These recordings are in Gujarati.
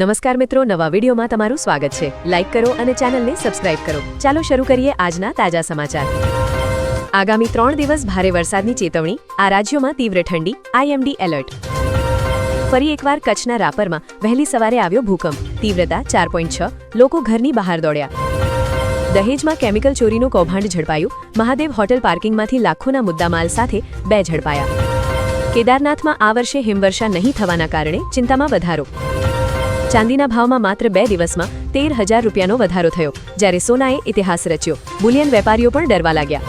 નમસ્કાર મિત્રો, નવા વિડીયોમાં તમારું સ્વાગત છે. લાઇક કરો અને ચેનલને સબસ્ક્રાઇબ કરો. ચાલો શરૂ કરીએ આજના તાજા સમાચાર. આગામી ત્રણ દિવસ ભારે વરસાદની ચેતવણી, આ રાજ્યોમાં તીવ્ર ઠંડી આઈએમડી એલર્ટ ફરી એકવાર કચ્છના રાપરમાં વહેલી સવારે આવ્યો ભૂકંપ. તીવ્રતા ચાર પોઈન્ટ છ, લોકો ઘરની બહાર દોડ્યા. દહેજમાં કેમિકલ ચોરીનું કૌભાંડ ઝડપાયું. મહાદેવ હોટેલ પાર્કિંગમાંથી લાખોના મુદ્દામાલ સાથે બે ઝડપાયા. કેદારનાથમાં આ વર્ષે હિમવર્ષા નહીં થવાના કારણે ચિંતામાં વધારો. ચાંદીના ભાવમાં માત્ર બે દિવસમાં તેર હજાર રૂપિયાનો વધારો થયો, જ્યારે સોનાએ ઇતિહાસ રચ્યો. બુલિયન વેપારીઓ પણ ડરવા લાગ્યા.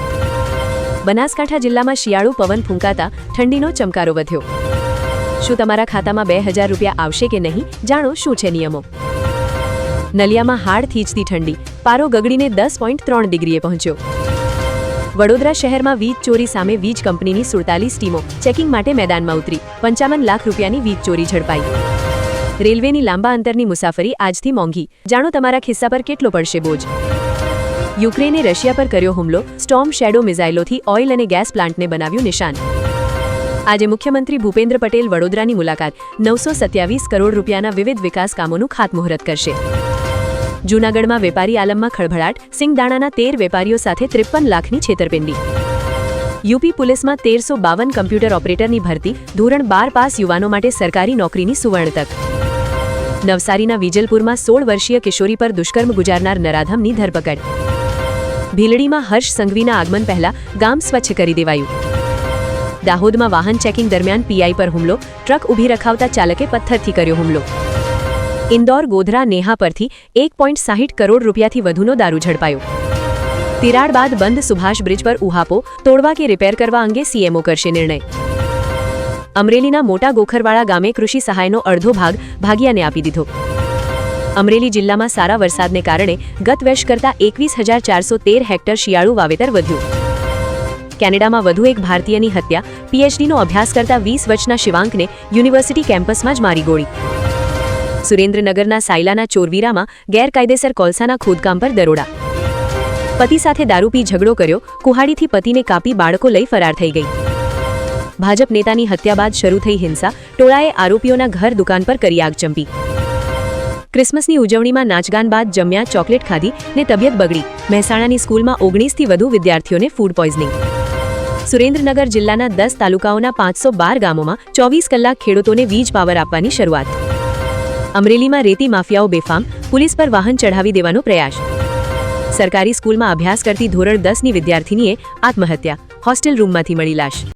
બનાસકાંઠા જિલ્લામાં શિયાળુ પવન ફૂંકાતા ઠંડીનો ચમકારો વધ્યો. શું તમારા ખાતામાં બે હજાર રૂપિયા આવશે કે નહીં, જાણો શું છે નિયમો. નલિયામાં હાડ થીજતી ઠંડી, પારો ગગડીને દસ પોઈન્ટ ત્રણ ડિગ્રીએ પહોંચ્યો. વડોદરા શહેરમાં વીજ ચોરી સામે વીજ કંપનીની સુડતાલીસ ટીમો ચેકિંગ માટે મેદાનમાં ઉતરી, પંચાવન લાખ રૂપિયાની વીજ ચોરી ઝડપાઈ. રેલવેની લાંબા અંતરની મુસાફરી આજથી મોંઘી. જાણો તમારા ખિસ્સા પર કેટલો પડશે બોજ? યુક્રેને રશિયા પર કર્યો હુમલો. સ્ટોર્મ શેડો મિઝાઇલોથી ઓઇલ અને ગેસ પ્લાન્ટને બનાવ્યું નિશાન. આજે મુખ્યમંત્રી ભૂપેન્દ્ર પટેલ વડોદરાની મુલાકાત. નવસો સત્યાવીસ કરોડ રૂપિયાના વિવિધ વિકાસ કામોનું ખાતમુહૂર્ત કરશે. જૂનાગઢમાં વેપારી આલમમાં ખળભળાટ. સિંગદાણાના તેર વેપારીઓ સાથે ત્રેપન લાખની છેતરપિંડી. યુપી પોલીસમાં તેરસો બાવન કમ્પ્યુટર ઓપરેટરની ભરતી. ધોરણ બાર પાસ યુવાનો માટે સરકારી નોકરીની સુવર્ણ તક. નવસારીના વિજલપુરમાં સોળ વર્ષીય કિશોરી પર દુષ્કર્મ ગુજારનાર નરાધમની ધરપકડ. ભીલડીમાં હર્ષ સંઘવીના આગમન પહેલા ગામ સ્વચ્છ કરી દેવાયું. દાહોદમાં વાહન ચેકિંગ દરમિયાન પીઆઈ પર હુમલો, ટ્રક ઊભી રખાવતા ચાલકે પથ્થરથી કર્યો હુમલો. ઇન્દોર ગોધરા નેહા પરથી એક પોઈન્ટ સાહીઠ કરોડ રૂપિયાથી વધુનો દારૂ ઝડપાયો. તિરાડ બાદ બંધ સુભાષ બ્રિજ પર ઉહાપો તોડવા કે રિપેર કરવા અંગે સીએમઓ કરશે નિર્ણય. અમરેલીના મોટા ગોખરવાળા ગામે કૃષિ સહાયનો અડધો ભાગ ભાગિયાને આપી દીધો. અમરેલી જિલ્લામાં સારા વરસાદને કારણે ગત વર્ષ કરતાં એકવીસ હજાર ચારસો તેર હેક્ટર શિયાળુ વાવેતર વધ્યું. કેનેડામાં વધુ એક ભારતીયની હત્યા, પીએચડીનો અભ્યાસ કરતા વીસ વર્ષના શિવાંકને યુનિવર્સિટી કેમ્પસમાં જ મારી ગોળી. સુરેન્દ્રનગરના સાયલાના ચોરવીરામાં ગેરકાયદેસર કોલસાના ખોદકામ પર દરોડા. પતિ સાથે દારૂ પી ઝઘડો કર્યો, કુહાડીથી પતિને કાપી બાળકો લઈ ફરાર થઈ ગઈ. ભાજપ નેતાની હત્યા બાદ શરૂ થઈ હિંસા, ટોળાએ આરોપીઓના ઘર દુકાન પર કરી આગચંપી ક્રિસમસની ઉજવણીમાં નાચગાન બાદ જમ્યા ચોકલેટ ખાધી ને તબિયત બગડી. મહેસાણાની સ્કૂલમાં ઓગણીસથી વધુ વિદ્યાર્થીઓને ફૂડ પોઈઝનિંગ સુરેન્દ્રનગર જિલ્લાના દસ તાલુકાઓના પાંચસો બાર ગામોમાં ચોવીસ કલાક ખેડૂતોને વીજ પાવર આપવાની શરૂઆત. અમરેલીમાં રેતી માફિયાઓ બેફામ, પોલીસ પર વાહન ચઢાવી દેવાનો પ્રયાસ. સરકારી સ્કૂલમાં અભ્યાસ કરતી ધોરણ દસની વિદ્યાર્થીનીએ આત્મહત્યા. હોસ્ટેલ રૂમમાંથી મળી લાશ.